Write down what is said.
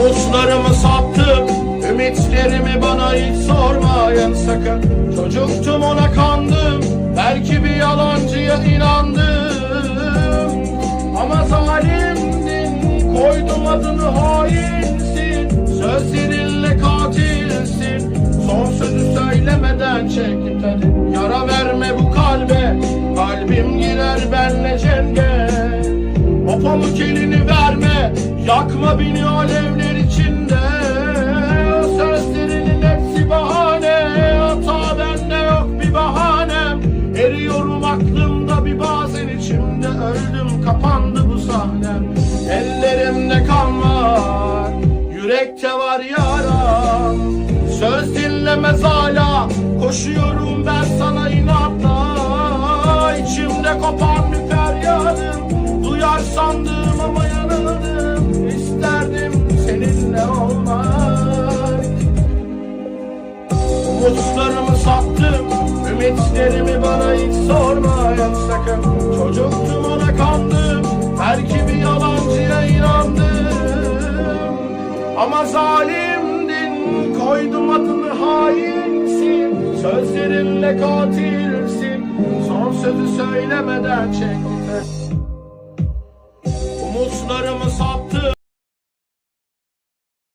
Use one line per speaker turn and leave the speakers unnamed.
Umutlarımı sattım Ümitlerimi bana hiç sormayın sakın. Çocuktum ona kandım Belki bir yalancıya inandım. Ama zalimdin Koydum adını hainsin. Sözlerinle katilsin Son sözü söylemeden çektim tadı. Yara verme bu kalbe Kalbim girer benle cenge. O pamuk Yakma beni alevler içinde. Sözlerinin hepsi bahane. Hata bende yok bir bahanem. Eriyorum aklımda bir bazen içimde. Öldüm kapandı bu sahnem. Ellerimde kan var Yürekte var yaram. Söz dinlemez hala Koşuyorum ben sana inatla. İçimde kopan Umutlarımı sattım. Ümitlerimi bana hiç sormayın sakın. Çocuktum ona kandım. Belki bir yalancıya inandım. Ama zalimdin Koydum adını hainsin. Sözlerinle katilsin. Son sözü söylemeden çektin